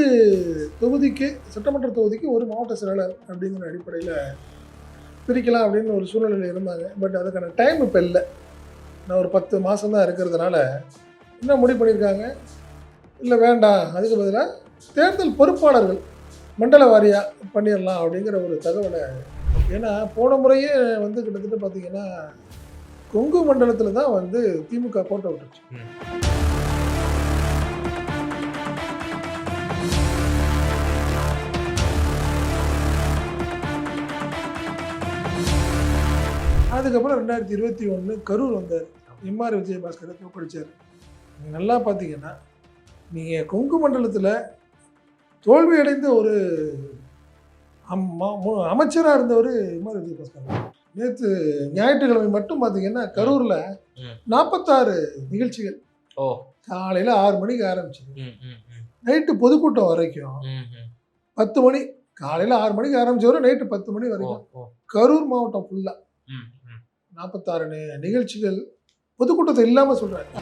ரெண்டு தொகுதிக்கு சட்டமன்ற தொகுதிக்கு ஒரு மாவட்ட செயலாளர் அப்படிங்கிற அடிப்படையில் பிரிக்கலாம் அப்படின்னு ஒரு சூழ்நிலையில் இருந்தாங்க. பட் அதுக்கான டைம் இப்போ இல்லை. நான் ஒரு பத்து மாதம் தான் இருக்கிறதுனால என்ன முடிவு பண்ணியிருக்காங்க? இல்லை வேண்டாம். அதுக்கு பதிலாக தேர்தல் பொறுப்பாளர்கள் மண்டல வாரியாக பண்ணிடலாம் அப்படிங்கிற ஒரு தகவலை ஏன்னா போன முறையே வந்து கிட்டத்தட்ட பார்த்திங்கன்னா கொங்கு மண்டலத்தில் தான் வந்து திமுக போட்டோ விட்டுருச்சு அதுக்கப்புறம் ரெண்டாயிரத்தி இருபத்தி ஒன்று கரூர் வந்தார் எம்ஆர் விஜயபாஸ்கரை தோக்கடிச்சார் நீங்கள் நல்லா பார்த்தீங்கன்னா நீங்கள் கொங்கு மண்டலத்தில் தோல்வி அடைந்த ஒரு அமைச்சராக இருந்தவர் எம்ஆர் விஜயபாஸ்கர் நேற்று ஞாயிற்றுக்கிழமை மட்டும் பார்த்தீங்கன்னா கரூரில். நாற்பத்தாறு நிகழ்ச்சிகள் ஓ காலையில் ஆறு மணிக்கு ம், நைட்டு பொதுக்கூட்டம் வரைக்கும். பத்து மணி காலையில் ஆறு மணிக்கு ஆரம்பிச்சவரை நைட்டு பத்து மணி வரைக்கும். கரூர் மாவட்டம் ஃபுல்லாக. நாற்பத்தாறு நிகழ்ச்சிகள் பொதுக்கூட்டத்தை இல்லாமல் சொல்கிறாங்க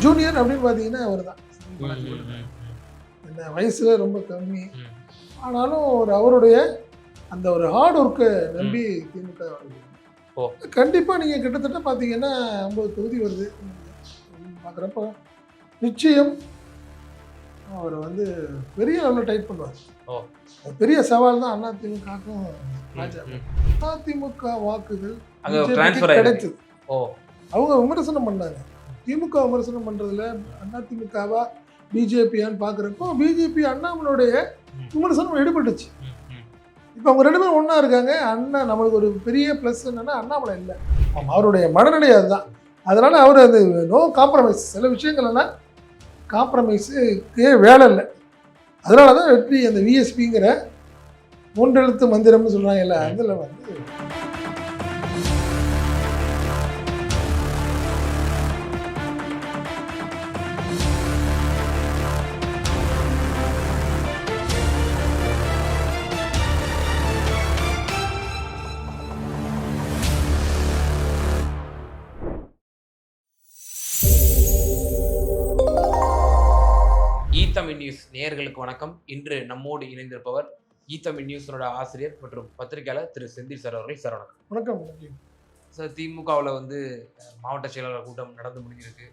ஜூனியர் அப்படின்னு பார்த்தீங்கன்னா அவர் தான் இந்த வயசுல ரொம்ப கம்மி. ஆனாலும் ஒரு அவருடைய அந்த ஒரு ஹார்ட் ஒர்க்கை நம்பி திமுக வருது. ஓ. கண்டிப்பா நீங்க கிட்டத்தட்ட பாத்தீங்கன்னா ஐம்பது தொகுதி வருது பார்க்குறப்ப நிச்சயம் அவர் வந்து பெரிய லெவலில் டைட் பண்ணுவார் பெரிய சவால் தான் அண்ணா திமுகக்கும் பாஜக ம். அதிமுக வாக்குகள். கிடைச்சது அவங்க விமர்சனம் பண்ணாங்க திமுக விமர்சனம் பண்றதுல அதிமுகவா பிஜேபியான்னு பார்க்குறப்போ பிஜேபி அண்ணாமலுடைய ம். விமர்சனம் ம். இப்போ அவங்க ரெண்டு பேரும் ஒன்றா இருக்காங்க. அண்ணா நம்மளுக்கு ஒரு பெரிய ப்ளஸ் என்னென்னா அண்ணாமலை இல்லை. அவருடைய மனநிலை அதுதான். அதனால் அவர் அது நோ காம்ப்ரமைஸ் சில விஷயங்கள் எல்லாம் காம்ப்ரமைஸுக்கே வேலை இல்லை. அதனால தான் வெற்றி அந்த விஎஸ்பிங்கிற மூன்றெழுத்து மந்திரம்னு சொல்கிறாங்கல்ல அதில் வந்து நேயர்களுக்கு வணக்கம். இன்று நம்மோடு இணைந்திருப்பவர் ஈ தமிழ் நியூஸோட ஆசிரியர் மற்றும் பத்திரிகையாளர் திரு செந்தில் சார் அவர்கள் சார் வணக்கம். வணக்கம். சார் திமுகவில் வந்து மாவட்ட செயலாளர் கூட்டம் நடந்து முடிஞ்சிருக்கு.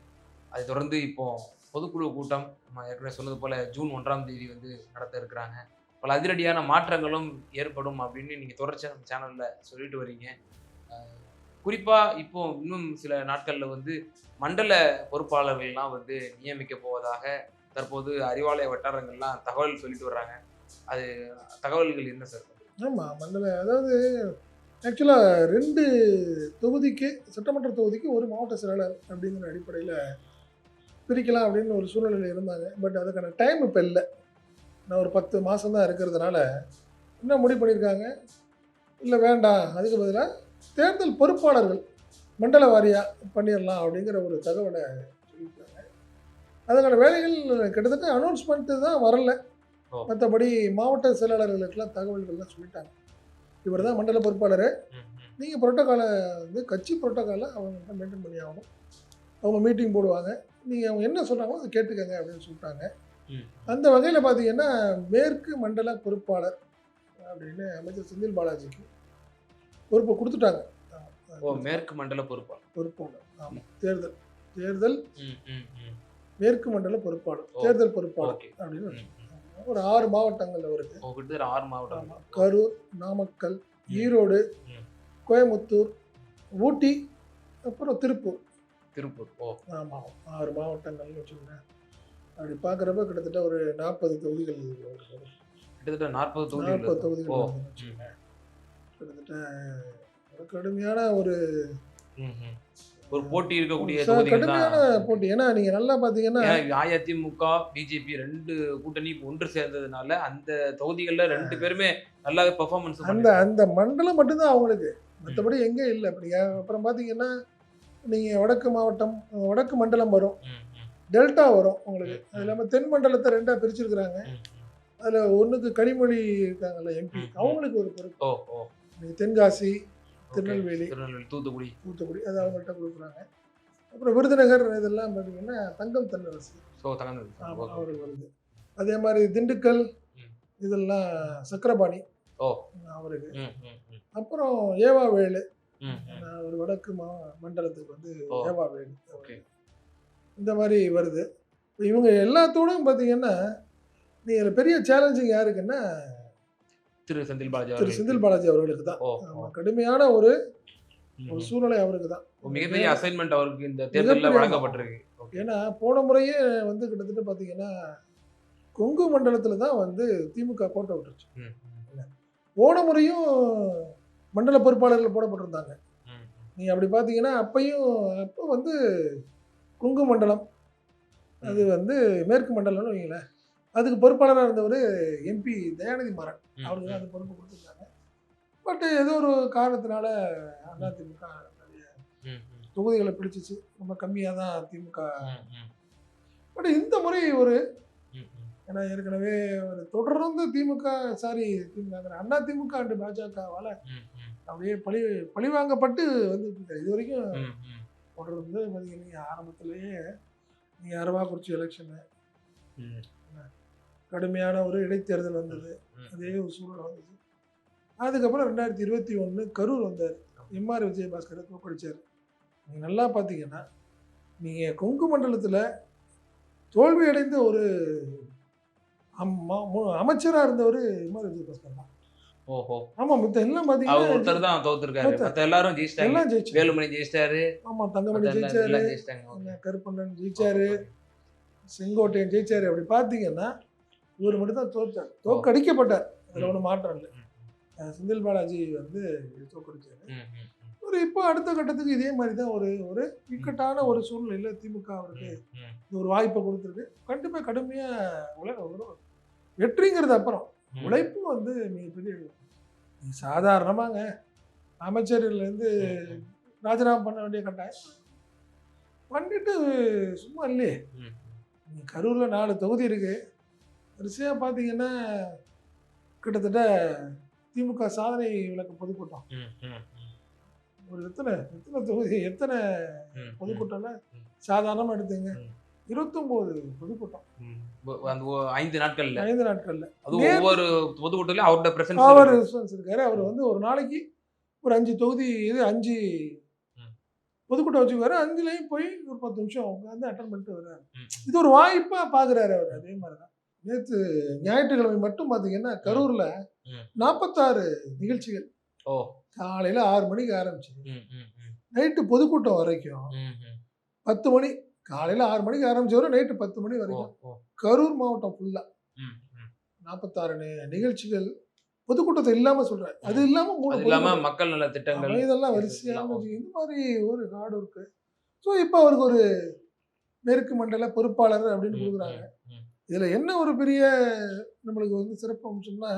அதை தொடர்ந்து இப்போ பொதுக்குழு கூட்டம் நம்ம ஏற்கனவே சொன்னது போல ஜூன் ஒன்றாம் தேதி வந்து நடத்த இருக்கிறாங்க. பல அதிரடியான மாற்றங்களும் ஏற்படும் அப்படின்னு நீங்கள் தொடர்ச்சியாக நம்ம சேனலில் சொல்லிட்டு வரீங்க. அஹ், குறிப்பா இப்போ இன்னும் சில நாட்களில் வந்து மண்டல பொறுப்பாளர்கள்லாம் வந்து நியமிக்க போவதாக தற்போது அறிவாலய வட்டாரங்கள்லாம் தகவல் சொல்லிட்டு வர்றாங்க. அது தகவல்கள் என்ன சார்? ஆமாம் மண்டல அதாவது ஆக்சுவலாக ரெண்டு தொகுதிக்கு சட்டமன்ற தொகுதிக்கு ஒரு மாவட்ட செயலாளர் அப்படிங்கிற அடிப்படையில் பிரிக்கலாம் அப்படின்னு ஒரு சூழ்நிலையில் இருந்தாங்க. பட் அதுக்கான டைம் இப்போ இல்லை. நான் ஒரு பத்து மாதம் தான் இருக்கிறதுனால என்ன முடிவு பண்ணியிருக்காங்க? இல்லை வேண்டாம் அதுக்கு பதிலாக தேர்தல் பொறுப்பாளர்கள் மண்டல வாரியாக பண்ணிடலாம் அப்படிங்கிற ஒரு தகவலை சொல்லியிருக்காங்க. அதுக்கான வேலைகள் கிட்டத்தட்ட அனௌன்ஸ்மெண்ட்டு தான் வரல. மற்றபடி மாவட்ட செயலாளர்களுக்கெல்லாம் தகவல்கள்லாம் சொல்லிட்டாங்க. இவர் தான் மண்டல பொறுப்பாளர். நீங்கள் புரோட்டோக்காலை வந்து கட்சி புரோட்டோக்காலை அவங்க மெயின்டைன் பண்ணி ஆகணும். அவங்க மீட்டிங் போடுவாங்க. நீங்கள் அவங்க என்ன சொல்கிறாங்களோ அதை கேட்டுக்கங்க அப்படின்னு சொல்லிட்டாங்க. அந்த வகையில் பார்த்தீங்கன்னா மேற்கு மண்டல பொறுப்பாளர் அப்படின்னு அமைச்சர் செந்தில் பாலாஜிக்கு பொறுப்பை கொடுத்துட்டாங்க. மேற்கு மண்டல பொறுப்பாளர். பொறுப்பாளர் ஆமாம் தேர்தல். தேர்தல். மேற்கு மண்டல பொறுப்பாளர். தேர்தல் பொறுப்பாளர் அப்படின்னு. ஒரு ஆறு மாவட்டங்கள் அவருக்கு ஓ, கிட்டத்தட்ட ஆறு மாவட்டம் கரூர் நாமக்கல். ஈரோடு ம். கோயம்புத்தூர் ஊட்டி அப்புறம் திருப்பூர் திருப்பூர் ஆமாம் ஆறு மாவட்டங்கள்னு வச்சுக்கோங்க அப்படி பார்க்குறப்ப கிட்டத்தட்ட ஒரு நாற்பது தொகுதிகள் வருது. கிட்டத்தட்ட நாற்பது நாற்பது தொகுதிகள். கிட்டத்தட்ட ஒரு கடுமையான ஒரு. ஒரு போட்டி இருக்கக்கூடிய தொகுதிகள் போட்டி. ஏன்னா நீங்கள் நல்லா பார்த்தீங்கன்னா ஏன்னா அஇஅதிமுக பிஜேபி ரெண்டு கூட்டணி ஒன்று சேர்ந்ததுனால அந்த தொகுதிகள்ல ரெண்டு பேருமே நல்லாவே பெர்ஃபார்மன்ஸ் அந்த அந்த மண்டலம் மட்டும்தான் அவங்களுக்கு. மற்றபடி எங்கே இல்லை. அப்படி அப்புறம் பார்த்தீங்கன்னா நீங்கள் வடக்கு மாவட்டம் வடக்கு மண்டலம் வரும். டெல்டா வரும் உங்களுக்கு. அது இல்லாமல் தென் மண்டலத்தை ரெண்டாக பிரிச்சிருக்கிறாங்க. அதில் ஒன்றுக்கு கனிமொழி இருக்காங்கல்ல எம்பி. அவங்களுக்கு ஒரு பொறுப்பு. இன்னைக்கு தென்காசி. திருநெல்வேலி. திருநெல்வேலி தூத்துக்குடி. தூத்துக்குடி அது அவங்கள்ட்ட கொடுக்குறாங்க. அப்புறம் விருதுநகர் இதெல்லாம் பார்த்தீங்கன்னா தங்கம் தென்னரசு. So okay. அவருக்கு வருது. அதே மாதிரி திண்டுக்கல். இதெல்லாம் சக்கரபாணி. ஓ. அவருக்கு. அப்புறம் ஏவா வேலு ம். ம் ஒரு வடக்கு மா மண்டலத்துக்கு வந்து ஓ. ஏவா வேலு ஓகே. இந்த மாதிரி வருது. இவங்க எல்லாத்தோடும் பார்த்தீங்கன்னா நீ இதுல பெரிய சேலஞ்சிங் யாருக்குன்னா திரு செந்தில் பாலாஜி திரு அவர்களுக்கு. செந்தில் பாலாஜி அவர்களுக்கு தான். கடுமையான ஒரு ஒரு. சூழ்நிலை அவருக்கு தான். மிகப்பெரிய அசைன்மெண்ட் அவருக்கு இந்த தேர்தலில் வழங்கப்பட்டிருக்கு. ஏன்னா போன முறையே வந்து கிட்டத்தட்ட பார்த்தீங்கன்னா கொங்கு மண்டலத்தில் தான் வந்து திமுக கோட்டை விட்டுருச்சு. போன முறையும் மண்டல பொறுப்பாளர்கள் போடப்பட்டிருந்தாங்க. ம், ம். நீ அப்படி பார்த்தீங்கன்னா அப்பையும் அப்போ வந்து கொங்கு மண்டலம் அது வந்து மேற்கு மண்டலம்னு வைங்களேன். அதுக்கு பொறுப்பாளராக இருந்தவர் எம்பி தயாநிதி மாறன். ம், அவருக்கு தான். அந்த பொறுப்பு கொடுத்துருந்தாங்க பட் ஏதோ ஒரு காரணத்தினால அதிமுக நிறைய தொகுதிகளை பிடிச்சிச்சு. ரொம்ப கம்மியாக தான் திமுக. பட் இந்த முறை ஒரு. ஏன்னா ஏற்கனவே ஒரு தொடர்ந்து திமுக sorry DMK Anna DMK and பாஜகவால் அப்படியே பழி பழிவாங்கப்பட்டு வந்துட்டு இது வரைக்கும் தொடர்ந்து பார்த்தீங்கன்னா ஆரம்பத்திலேயே நீ அரவாக்குறிச்சி எலெக்ஷனு கடுமையான ஒரு இடைத்தேர்தல் வந்தது. அதே ஒரு சூழல் வந்தது. அதுக்கப்புறம் ரெண்டாயிரத்தி இருபத்தி ஒன்று கரூர் வந்தார். எம்ஆர் விஜயபாஸ்கரை தோக்கடிச்சார் நீங்கள் நல்லா பார்த்தீங்கன்னா நீங்கள் கொங்கு மண்டலத்தில் தோல்வி அடைந்த ஒரு அமைச்சராக இருந்தவர் எம்ஆர் விஜயபாஸ்கர் தான். ஓஹோ. ஆமாம் மித்த எல்லாம் அவர் பார்த்தீங்கன்னா ஒருத்தர் தான் தோத்துருக்காரு. மத்த எல்லாரும் ஜெயிச்சிட்டாங்க. எல்லாம் ஜெயிச்சாரு வேலுமணி ஜெயிச்சிட்டாரு. ஆமாம் தங்கமணி ஜெயிச்சாரு. கருப்பண்ணன் ஜெயிச்சாரு. செங்கோட்டையன் ஜெயிச்சாரு. அப்படி பார்த்தீங்கன்னா இவர் மட்டும் தான் தோத்தார் தோக்கடிக்கப்பட்டார் அதில் ஒன்றும் மாற்றம் இல்லை. செந்தில் பாலாஜி வந்து தோக்கடிச்சாரு ஒரு இப்போ அடுத்த கட்டத்துக்கு இதே மாதிரி தான் ஒரு ஒரு இக்கட்டான ஒரு சூழ்நிலையில் திமுக அவருக்கு ஒரு வாய்ப்பை கொடுத்துருக்கு. கண்டிப்பாக கடுமையாக உலக ஒரு வெற்றிங்கிறது அப்புறம். உழைப்பும் வந்து மிகப்பெரிய சாதாரணமாங்க. அமைச்சர்லேருந்து ம், ராஜினாமா பண்ண வேண்டிய கட்டாயம். பண்ணிட்டு சும்மா இல்லையே. கரூரில் நாலு தொகுதி இருக்கு. வரிசையாக பார்த்தீங்கன்னா கிட்டத்தட்ட திமுக சாதனை விளக்க பொதுக்கூட்டம். ஒரு எத்தனை எத்தனை தொகுதி எத்தனை பொதுக்கூட்டம்னா. சாதாரணமாக எடுத்துங்க. இருபத்தொம்போது பொதுக்கூட்டம். அந்த ஐந்து நாட்கள்ல. ஐந்து நாட்களில். அது ஒவ்வொரு பொதுக்கூட்டத்திலும் அவரோட பிரசன்ஸ் அவர் ரெஸ்பான்ஸ் இருக்காரு. அவர் வந்து ஒரு நாளைக்கு ஒரு அஞ்சு தொகுதி இது அஞ்சு. பொதுக்கூட்டம் வச்சுக்குவாரு. அஞ்சுலேயும் போய் ஒரு பத்து நிமிஷம் உட்காந்து அட்டன் பண்ணிட்டு வர்றாரு இது ஒரு வாய்ப்பாக பார்க்குறாரு அவர். அதே மாதிரி தான் நேற்று ஞாயிற்றுக்கிழமை மட்டும் பார்த்தீங்கன்னா கரூரில். நாற்பத்தாறு நிகழ்ச்சிகள். ஓ. காலையில் ஆறு மணிக்கு ஆரம்பிச்சு நைட்டு பொதுக்கூட்டம் வரைக்கும். பத்து மணி காலையில் ஆறு மணிக்கு ஆரம்பிச்சவரை நைட்டு பத்து மணி வரைக்கும். கரூர் மாவட்டம் ஃபுல்லாக. நாற்பத்தாறு நிகழ்ச்சிகள் பொதுக்கூட்டத்தை இல்லாமல் சொல்கிறேன் அது இல்லாமல் மூணு அது இல்லாம பொதுக்கூட்டம். மக்கள் நல திட்டங்கள். இதெல்லாம் வரிசையாக இந்த மாதிரி ஒரு ஹார்டு ஒர்க்கு ஸோ இப்போ அவருக்கு ஒரு மேற்கு மண்டல பொறுப்பாளர் அப்படின்னு கொடுக்குறாங்க. இதில் என்ன ஒரு பெரிய நம்மளுக்கு வந்து சிறப்பு அம்சம்னா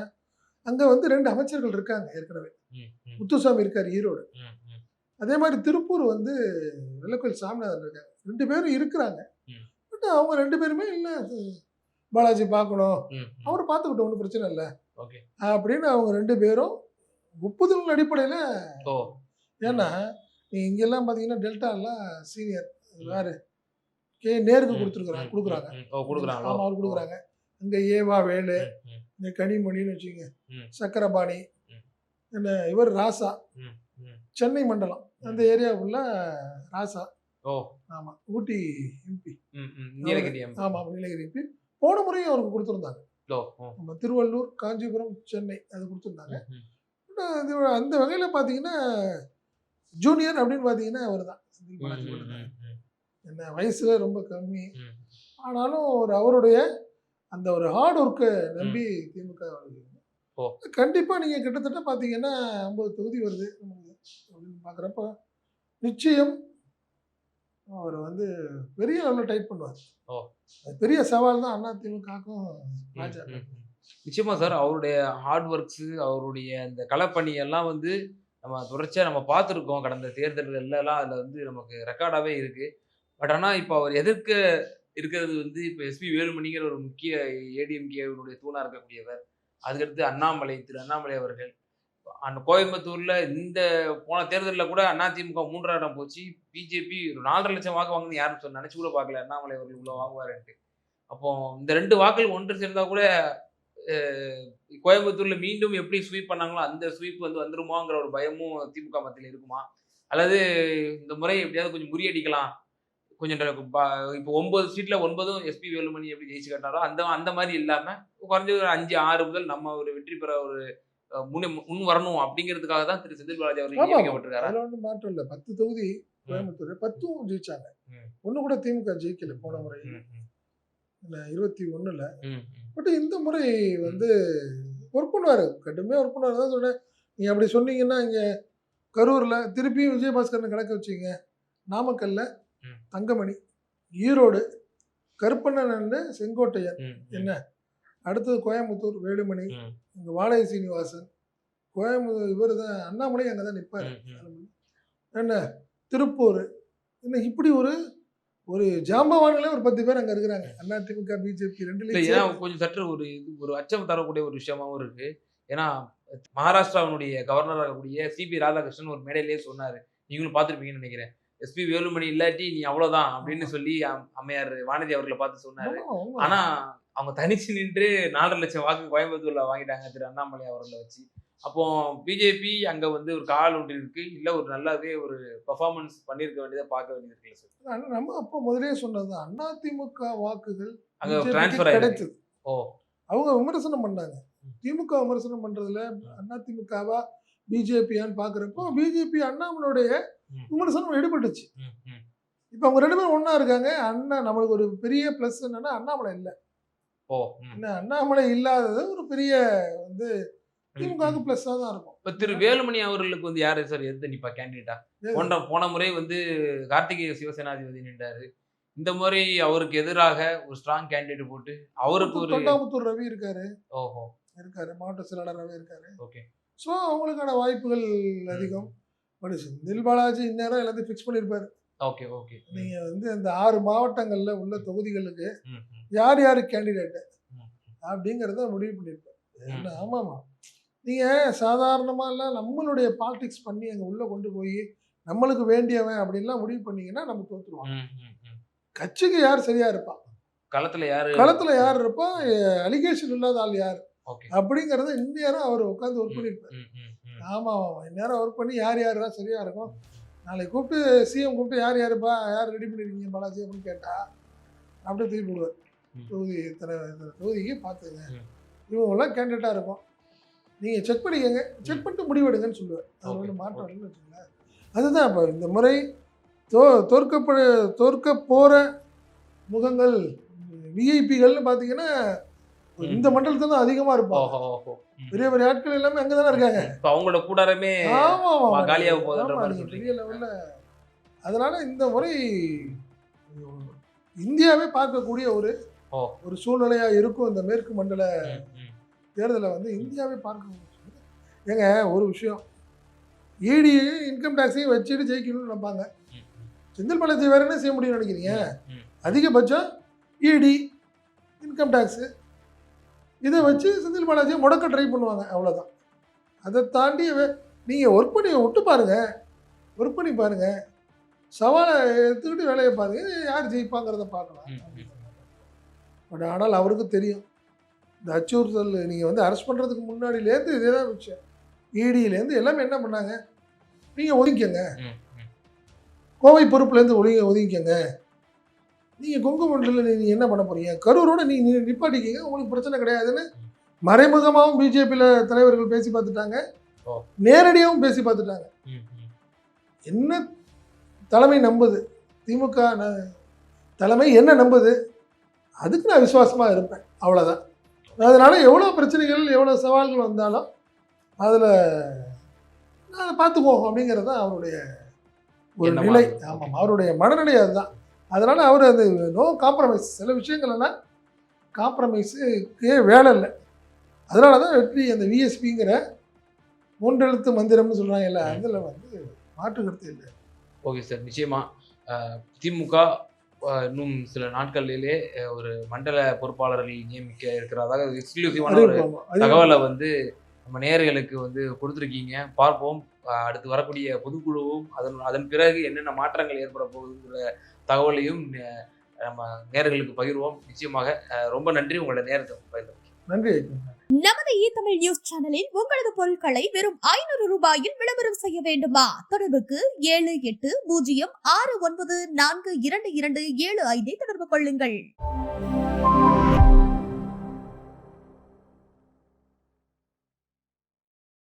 அங்கே வந்து ரெண்டு அமைச்சர்கள் இருக்காங்க ஏற்கனவே. முத்துசாமி இருக்கார் ஈரோடு. அதே மாதிரி திருப்பூர் வந்து வெள்ளக்கோயில் சாமிநாதன் இருக்காங்க ரெண்டு பேரும் இருக்கிறாங்க. பட் அவங்க ரெண்டு பேருமே இல்லை பாலாஜி பார்க்கணும். அவர் பார்த்துக்கிட்டோம் ஒன்றும் பிரச்சனை இல்லை. அப்படின்னு அவங்க ரெண்டு பேரும் ஒப்புதல் அடிப்படையில் ஏன்னா நீ இங்கெல்லாம் பார்த்தீங்கன்னா டெல்டாலாம் சீனியர். வேறு கே நேருக்கு கொடுத்துருக்குறாங்க கொடுக்குறாங்க. கொடுக்குறாங்களோ? ஆமாம் அவர் கொடுக்குறாங்க. இங்கே ஏவா வேலு இந்த கனிமணின்னு வச்சுக்கோங்க. சக்கரபாணி. என்ன இவர் ராசா. சென்னை மண்டலம். அந்த ஏரியா ஃபுல்லாக ராசா. ஓ. ஆமாம் ஊட்டி எம்பி. நீலகிரி. ஆமாம் நீலகிரி எம்பி. போன முறையும் அவருக்கு கொடுத்துருந்தாங்க. நம்ம திருவள்ளூர் காஞ்சிபுரம் சென்னை அது கொடுத்துருந்தாங்க. அந்த வகையில் பார்த்தீங்கன்னா ஜூனியர் அப்படின்னு பார்த்தீங்கன்னா அவர் தான் என்ன வயசுல ரொம்ப கம்மி. ஆனாலும் ஒரு அவருடைய அந்த ஒரு ஹார்ட் ஒர்க்கை நம்பி திமுக வருது. ஓ. கண்டிப்பா நீங்க கிட்டத்தட்ட பாத்தீங்கன்னா ஐம்பது தொகுதி வருது அப்படின்னு பாக்குறப்ப நிச்சயம் அவர் வந்து பெரிய லெவலில் டைட் பண்ணுவார் ஓ. அது பெரிய சவால் தான் அண்ணா திமுகக்கும் பாஜக. நிச்சயமா சார் அவருடைய ஹார்ட் ஒர்க்ஸ் அவருடைய அந்த களப்பணி எல்லாம் வந்து நம்ம தொடர்ச்சியா நம்ம பார்த்துருக்கோம் கடந்த தேர்தல்கள்ல எல்லாம் அதுல வந்து நமக்கு ரெக்கார்டாவே இருக்கு பட் ஆனால் இப்போ அவர் எதிர்க்க இருக்கிறது வந்து இப்போ எஸ்பி வேலுமணிங்கிற ஒரு முக்கிய ஏடிஎம்கேனுடைய தூணாக இருக்கக்கூடியவர். அதுக்கடுத்து அண்ணாமலை திரு அண்ணாமலை அவர்கள். அந்த கோயம்புத்தூரில் இந்த போன தேர்தலில் கூட அதிமுக மூன்றாம் இடம் போச்சு. பிஜேபி ஒரு நாலரை லட்சம் வாக்கு வாங்குன்னு யாரும் சொல்ல நினச்சி கூட பார்க்கல. அண்ணாமலை அவர்கள் இவ்வளோ வாங்குவாருன்ட்டு. அப்போ இந்த ரெண்டு வாக்கள் ஒன்று சேர்ந்தால் கூட கோயம்புத்தூரில் மீண்டும் எப்படி ஸ்வீப் பண்ணாங்களோ அந்த ஸ்வீப் வந்து வந்துருமாங்கிற ஒரு பயமும் திமுக மத்தியில் இருக்குமா? அல்லது இந்த முறை எப்படியாவது கொஞ்சம் முறியடிக்கலாம் கொஞ்சம் இப்போ ஒன்பது சீட்ல ஒன்பதும் எஸ்பி வேலுமணி எப்படி ஜெயிச்சு காட்டினாரோ அந்த அந்த மாதிரி இல்லாம குறைஞ்சது ஒரு அஞ்சு ஆறு முதல் நம்ம ஒரு வெற்றி பெற ஒரு முன் முன் வரணும் அப்படிங்கிறதுக்காக தான் திரு செந்தில் பாலாஜி ஆமா. நியமிக்கப்பட்டிருக்காரா ஒன்றும் மாற்றம் இல்லை. பத்து தொகுதி கோயம்புத்தூர் பத்தும் ஜெயிச்சாங்க. ஒன்று கூட திமுக ஜெயிக்கல போன முறை ம், இருபத்தி ஒன்றில். பட் இந்த முறை வந்து ஒர்க் பண்ணுவார். கடுமையாக ஒர்க் பண்ணுவார். தான் சொன்னேன் நீங்கள் அப்படி சொன்னீங்கன்னா இங்கே கரூரில் திருப்பியும் விஜயபாஸ்கரனை கணக்க வச்சிங்க. நாமக்கல்ல. தங்கமணி ஈரோடு கருப்பண்ணன் செங்கோட்டையன். என்ன? அடுத்தது கோயம்புத்தூர் வேலுமணி இங்கே வாழை சீனிவாசன். கோயம்புத்தூர் இவர் தான் அண்ணாமலை அங்கே தான் நிற்பார். என்ன? திருப்பூர். இன்னும் இப்படி ஒரு ஒரு ஜாம்பவான்களே ஒரு பத்து பேர் அங்கே இருக்கிறாங்க. அண்ணா திமுக பிஜேபி ஏன்னா கொஞ்சம் சற்று ஒரு இது ஒரு அச்சம் தரக்கூடிய ஒரு விஷயமாவும் இருக்கு. ஏன்னா மகாராஷ்டிராவினுடைய கவர்னராக இருக்கக்கூடிய சிபி ராதாகிருஷ்ணன் ஒரு மேடையிலேயே சொன்னாரு. நீங்களும் பார்த்துருப்பீங்கன்னு நினைக்கிறேன். எஸ்பி வேலுமணி இல்லாட்டி நீ அவ்வளவுதான் அப்படின்னு சொல்லி அம்- அம்மையார் வானதி அவர்களை பார்த்து சொன்னாரு. ஆனா அவங்க தனிச்சு நின்று நாலரை லட்சம் வாக்கு கோயம்புத்தூர்ல வாங்கிட்டாங்க திரு அண்ணாமலை அவர்களை வச்சு. அப்போ பிஜேபி அங்க வந்து ஒரு கால் ஒன்று இருக்கு. இல்ல ஒரு நல்லாவே ஒரு பெர்ஃபார்மன்ஸ் பண்ணியிருக்க வேண்டியதை பார்க்க வேண்டியது சார் நம்ம அப்போ முதலே சொன்னது அண்ணா திமுக வாக்குகள் அங்க டிரான்ஸ்ஃபர் கிடைச்சது ஓ. அவங்க விமர்சனம் பண்ணாங்க. திமுக விமர்சனம் பண்றதுல அண்ணா திமுகவா பிஜேபியான்னு பாக்குறப்போ பிஜேபி அண்ணாமலுடைய. விமர்சனம் எடுபட்டுச்சு. இப்போ அவங்க ரெண்டு பேரும் ஒண்ணா இருக்காங்க. அண்ணா நம்மளுக்கு ஒரு பெரிய ப்ளஸ் என்னன்னா அண்ணாமலை இல்லை. ஓ என்ன அண்ணாமலை இல்லாதது ஒரு பெரிய வந்து திமுகவுக்கு. ப்ளஸ்ஸாக தான் இருக்கும். இப்ப திரு வேலுமணி அவர்களுக்கு வந்து யாரு சார்? எது நிப்பா கேண்டிடேட்டா ஏது? போன போன முறை வந்து கார்த்திகேய சிவசேனாதிபதி நின்றாரு. இந்த முறை அவருக்கு எதிராக ஒரு ஸ்ட்ராங் கேண்டிடேட் போட்டு அவருக்கு ஒரு தொண்டாமுத்தூர் ரவி இருக்காரு. ஓஹோ. இருக்காரு. மாவட்ட செயலாளர் ரவி இருக்காரு. ஓகே. ஸோ அவங்களுக்கான வாய்ப்புகள் அதிகம். பட் செந்தில் பாலாஜி இந்நேரம் எல்லாத்தையும் ஃபிக்ஸ் பண்ணியிருப்பாரு ஓகே ஓகே நீங்க வந்து இந்த ஆறு மாவட்டங்கள்ல உள்ள தொகுதிகளுக்கு யார் யார் கேண்டிடேட் ம். அப்படிங்கிறத முடிவு பண்ணியிருப்பாரு ஆமாமா. நீங்க சாதாரணமா எல்லாம் நம்மளுடைய பாலிடிக்ஸ் பண்ணி அங்க உள்ள கொண்டு போய் நம்மளுக்கு வேண்டியவன் அப்படின்லாம் முடிவு பண்ணீங்கன்னா நம்ம தோத்துருவோம். கட்சிக்கு யார் சரியா இருப்பா? களத்துல யாரு? களத்துல யார் இருப்பா? அலிகேஷன் இல்லாத ஆள் யார்? அப்படிங்கிறத இந்நேரம் அவர் உட்காந்து ஒர்க் பண்ணியிருப்பாரு ம், ம், ம். ஆமா ஆமா இந்நேரம் ஒர்க் பண்ணி யார் யாரெல்லாம் சரியா இருக்கும் நாளைக்கு கூப்பிட்டு சிஎம் கூப்பிட்டு யார் யாருப்பா யார் ரெடி பண்ணிருக்கீங்க பாலாஜி அப்படின்னு கேட்டா அப்படியே தூக்கி போடுவார் ம். தொகுதி இத்தனை இத்தனை தொகுதிக்கு பார்த்துங்க. இவங்கெல்லாம் கேண்டிடேட்டாக இருக்கும் நீங்கள் செக் பண்ணிக்கங்க செக் பண்ணிட்டு முடிவெடுங்கன்னு சொல்லுவார் அது ஒன்றும் மாற்றம். இல்லைன்னு வச்சுங்களேன் அதுதான் இப்போ இந்த முறை தோ தோற்கப்பட தோற்க போகிற முகங்கள் விஐபிகள்னு பார்த்தீங்கன்னா. இந்த மண்டலத்துல தான் அதிகமாக இருப்பாங்க. பெரிய பெரிய ஆட்கள் எல்லாமே அங்கே தானே இருக்காங்க இப்ப அவங்களோட கூடாரமே காலியாக. பெரிய லெவல்ல அதனால இந்த முறை இந்தியாவே பார்க்கக்கூடிய ஒரு. ஒரு சூழ்நிலையா இருக்கும் இந்த மேற்கு மண்டல. தேர்தலை வந்து இந்தியாவே பார்க்க ஏங்க ஒரு விஷயம் ஈடியையும் இன்கம் டேக்ஸையும் வச்சுட்டு ஜெயிக்கணும்னு நினைப்பாங்க. செந்தில் பாலாஜி வேற என்ன செய்ய முடியும்னு நினைக்கிறீங்க. அதிகபட்சம் இடி இன்கம் டேக்ஸு இதை வச்சு செந்தில் பாலாஜியை முடக்க ட்ரை பண்ணுவாங்க அவ்வளோதான் அதை தாண்டி நீங்கள் ஒர்க் பண்ணி விட்டு பாருங்க. ஒர்க் பண்ணி பாருங்க. சவாலை எடுத்துக்கிட்டு வேலையை பாருங்க. யார் ஜெயிப்பாங்கிறத பார்க்கலாம். பட் ஆனால் அவருக்கு தெரியும். இந்த அச்சுறுத்தல் நீங்கள் வந்து அரெஸ்ட் பண்ணுறதுக்கு முன்னாடியிலேருந்து இதே தான் விஷயம் இடியிலேருந்து எல்லாமே என்ன பண்ணாங்க? நீங்கள் ம். கோவை பொறுப்புலேருந்து ஒதுங்க ஒதுங்கிக்கங்க. நீங்கள் கொங்கு மண்டலில் நீங்கள் என்ன பண்ண போறீங்க? கரூரோட நீங்கள் நிப்பாட்டிக்கிங்க. உங்களுக்கு பிரச்சனை கிடையாதுன்னு மறைமுகமாகவும் பிஜேபியில் தலைவர்கள் பேசி பார்த்துட்டாங்க. நேரடியாகவும் பேசி பார்த்துட்டாங்க. என்ன தலைமை நம்புது? திமுக ந- தலைமை என்ன நம்புது? அதுக்கு நான் விசுவாசமாக இருப்பேன். அவ்வளோதான் அதனால எவ்வளோ பிரச்சனைகள் எவ்வளோ சவால்கள் வந்தாலும் அதில் அதை பார்த்துக்குவோம் அப்படிங்கிறது தான் அவருடைய ஒரு நிலை. ஆமாம். அவருடைய மனநிலை அதுதான். அதனால அவர் அது நோ காம்ப்ரமைஸ் சில விஷயங்கள் எல்லாம் காம்ப்ரமைஸுக்கே வேலை இல்லை. அதனால தான் வெற்றி அந்த விஎஸ்பிங்கிற மூன்றெழுத்து மந்திரம்னு சொல்கிறாங்கல்ல அதில் வந்து மாற்று கருத்து இல்லை. ஓகே சார் நிச்சயமா அஹ், திமுக இன்னும் சில நாட்களிலே ஒரு மண்டல பொறுப்பாளர்கள் நியமிக்க இருக்கிறதாக எக்ஸ்க்ளூசிவான ஒரு தகவலை வந்து நம்ம நேயர்களுக்கு வந்து கொடுத்துருக்கீங்க. பார்ப்போம். அடுத்து வரக்கூடிய பொதுக்குழுவும் அதன் அதன் பிறகு என்னென்ன மாற்றங்கள் ஏற்பட போகுதுங்கிற தகவலையும் நம்ம நேயர்களுக்கு பகிர்வோம். நிச்சயமாக ரொம்ப நன்றி. உங்களோட நேரத்தை பகிர்ந்து நன்றி. நமது இ தமிழ் நியூஸ் சேனலில் உங்களது பொருட்களை வெறும் ஐநூறு ரூபாயில் விளம்பரம் செய்ய வேண்டுமா? தொடர்புக்கு ஏழு எட்டு பூஜ்ஜியம் ஆறு ஒன்பது நான்கு இரண்டு இரண்டு ஏழு ஐந்தை தொடர்பு கொள்ளுங்கள்.